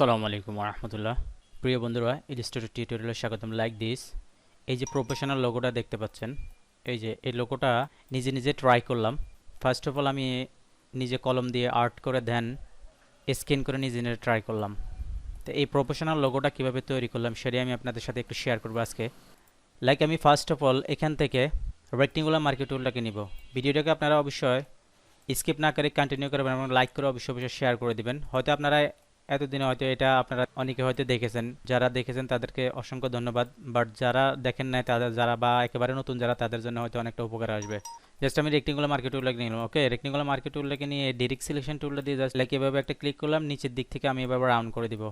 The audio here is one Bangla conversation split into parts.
আসসালামু আলাইকুম রহমতুল্লাহ প্রিয় বন্ধুরা ইলিস্ট্রেটর টিউটোরিয়ালে স্বাগতম লাইক দিস এই যে প্রফেশনাল লোগোটা দেখতে পাচ্ছেন, এই যে এই লোগোটা নিজে নিজে ট্রাই করলাম। ফার্স্ট অফ অল আমি নিজে কলম দিয়ে আর্ট করে দেন স্ক্যান করে নিজে নিজে ট্রাই করলাম। তো এই প্রফেশনাল লোগোটা কীভাবে তৈরি করলাম সেটাই আমি আপনাদের সাথে একটু শেয়ার করব আজকে। লাইক আমি ফার্স্ট অফ অল এখান থেকে রেক্টেঙ্গুলার মার্কেট টুলটাকে নিব। ভিডিওটাকে আপনারা অবশ্যই স্কিপ না করে কন্টিনিউ করবেন এবং লাইক করে অবশ্যই অবশ্যই শেয়ার করে দিবেন। হয়তো আপনারা এতদিনে হয়তো এটা আপনারা অনেকে হয়তো দেখেছেন। যারা দেখেছেন তাদেরকে অসংখ্য ধন্যবাদ। বাট যারা দেখেন নাই তাদের, যারা বা একেবারে নতুন যারা, তাদের জন্য হয়তো অনেকটা উপকার আসবে। জাস্ট আমি রেক্টেঙ্গুলার মার্কেট টুলটাকে নিলাম ওকে রেক্টেঙ্গুলার মার্কেট টুলটাকে নিয়ে ডিরেক্ট সিলেকশন টুলটা দিয়ে জাস্ট লাইক এভাবে একটা ক্লিক করলাম, নিচের দিক থেকে আমি এভাবে রাউন্ড করে দিব।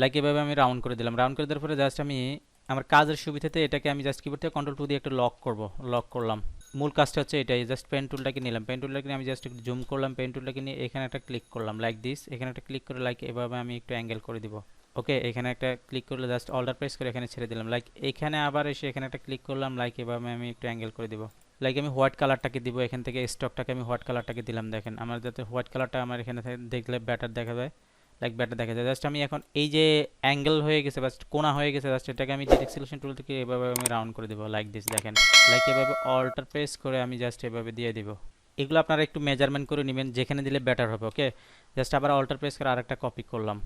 লাইক এভাবে আমি রাউন্ড করে দিলাম। রাউন্ড করে দেওয়ার পরে জাস্ট আমি আমার কাজের সুবিধাতে এটাকে আমি জাস্ট কিবোর্ড থেকে কন্ট্রোল টু দিয়ে একটু লক করব লক করলাম। মূল কাজটা হচ্ছে এটাই জাস্ট পেন টুলটাকে নিলাম। পেন টুলটাকে আমি জাস্ট একটু জুম করলাম পেন টুলটাকে নিয়ে এখানে একটা ক্লিক করলাম লাইক দিস এখানে একটা ক্লিক করে লাইক এভাবে আমি একটু অ্যাঙ্গেল করে দিব। ওকে, এখানে একটা ক্লিক করলে জাস্ট অল্টার প্রেস করে এখানে ছেড়ে দিলাম। লাইক এখানে আবার এসে এখানে একটা ক্লিক করলাম লাইক এভাবে আমি একটু অ্যাঙ্গেল করে দিব। লাইক আমি হোয়াইট কালারটাকে দিব, এখান থেকে স্টকটাকে আমি হোয়াইট কালারটাকে দিলাম, দেখেন। আমার যাতে হোয়াইট কালারটা আমার এখানে দেখলে ব্যাটার দেখা যায়। লাইক ব্যাটার দেখা যায়। জাস্ট আমি এখন এই যে অ্যাঙ্গেল হয়ে গেছে জাস্ট কোনা হয়ে গেছে জাস্ট এটাকে আমি ডিরেক্ট সিলেকশন টুল থেকে এভাবে আমি রাউন্ড করে দেবো লাইক দিস দেখেন। লাইক এভাবে অল্টার প্রেস করে আমি জাস্ট এভাবে দিয়ে দিব। এগুলো আপনারা একটু মেজারমেন্ট করে নেবেন, যেখানে দিলে বেটার হবে ওকে জাস্ট আবার অল্টার প্রেস করে আরেকটা কপি করলাম।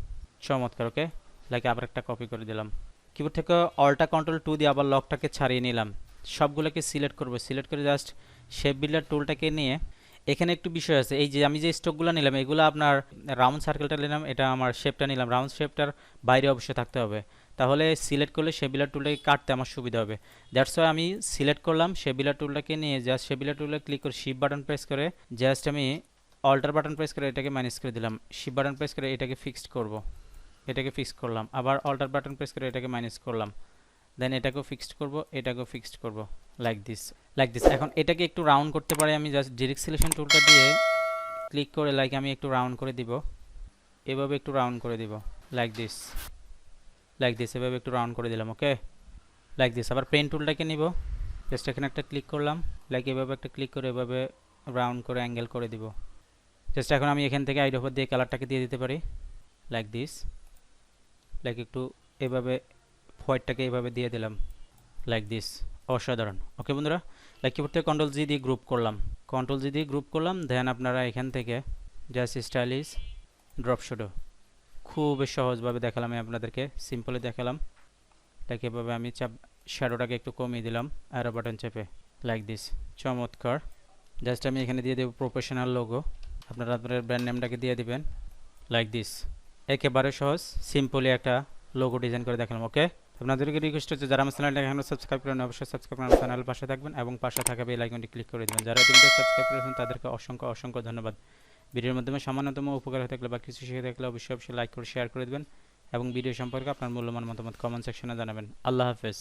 চমৎকার ওকে লাইক আবার একটা কপি করে দিলাম। কিবোর্ড থেকে অল্টা কন্ট্রোল টু দিয়ে আবার লকটাকে ছাড়িয়ে নিলাম। সবগুলোকে সিলেক্ট করব। সিলেক্ট করে জাস্ট শেপ বিল্ডার টুলটাকে নিয়ে এখানে একটু বিষয় আছে, এই যে আমি যে স্টকগুলো নিলাম, এগুলো আপনার রাউন্ড সার্কেলটা নিলাম, এটা আমার শেপটা নিলাম রাউন্ড শেপটার বাইরে অবশ্যই থাকতে হবে। তাহলে সিলেক্ট করলে শেবিলার টুলটাকে কাটতে আমার সুবিধা হবে। দ্যাটস ওয়াই আমি সিলেক্ট করলাম শেবিলার টুলটাকে নিয়ে জাস্ট শেবিলার টুলে ক্লিক করে শিপ বাটন প্রেস করে জাস্ট আমি অল্টার বাটন প্রেস করে এটাকে ম্যানেজ করে দিলাম। শিপ বাটন প্রেস করে এটাকে ফিক্সড করব। এটাকে ফিক্স করলাম। আবার অল্টার বাটন প্রেস করে এটাকে ম্যানেজ করলাম। দেন এটাকেও ফিক্সড করব, এটাকেও ফিক্সড করব লাইক দিস লাইক দিস এখন এটাকে একটু রাউন্ড করতে পারি আমি জাস্ট ডিরেক্ট সিলেকশন টুলটা দিয়ে ক্লিক করে লাইক আমি একটু রাউন্ড করে দিব। এভাবে একটু রাউন্ড করে দিব। লাইক দিস লাইক দিস এভাবে একটু রাউন্ড করে দিলাম ওকে লাইক দিস আবার পেন টুলটাকে নিব। জাস্ট এখানে একটা ক্লিক করলাম। লাইক এভাবে একটা ক্লিক করে এভাবে রাউন্ড করে অ্যাঙ্গেল করে দিব। জাস্ট এখন আমি এখান থেকে আইডোভার দিয়ে কালারটাকে দিয়ে দিতে পারি। লাইক দিস লাইক একটু এভাবে হোয়াইটটাকে এভাবে দিয়ে দিলাম। লাইক দিস অসাধারণ। ওকে বন্ধুরা? কিবোর্ড কন্ট্রোল জি দিয়ে গ্রুপ করলাম। কন্ট্রোল জি দিয়ে গ্রুপ করলাম দেন আপনারা এখান থেকে জাস্ট স্টাইলিশ ড্রপ শুডো খুবই সহজভাবে দেখালাম, আমি আপনাদেরকে সিম্পলি দেখালাম। লাইক এভাবে আমি চাপ শ্যাডোটাকে একটু কমিয়ে দিলাম অ্যারো বাটন চেপে। লাইক দিস চমৎকার। জাস্ট আমি এখানে দিয়ে দেবো প্রফেশনাল লোগো আপনারা আপনার ব্র্যান্ড নেমটাকে দিয়ে দিবেন। লাইক দিস একেবারে সহজ সিম্পলি একটা লোগো ডিজাইন করে দেখালাম ওকে আপনাদেরকে রিকোয়েস্ট হচ্ছে, যারা আমার চ্যানেলটা এখনও সাবস্ক্রাইব করেন অবশ্যই সাবস্ক্রাইব করে আমার চ্যানেল পাশে থাকবেন এবং পাশে থাকা বেল আইকনটি ক্লিক করে দেবেন। যারা তিনটে সাবস্ক্রাইব করেছেন তাদেরকে অসংখ্য অসংখ্য ধন্যবাদ। ভিডিওর মাধ্যমে সামান্যতম উপকার হয়ে থাকলে বা কিছু শিখে থাকলে অবশ্যই অবশ্যই লাইক করে শেয়ার করে দেবেন এবং ভিডিও সম্পর্কে আপনার মূল্যবান মতামত কমেন্ট সেকশনে জানাবেন। আল্লাহ হাফেজ।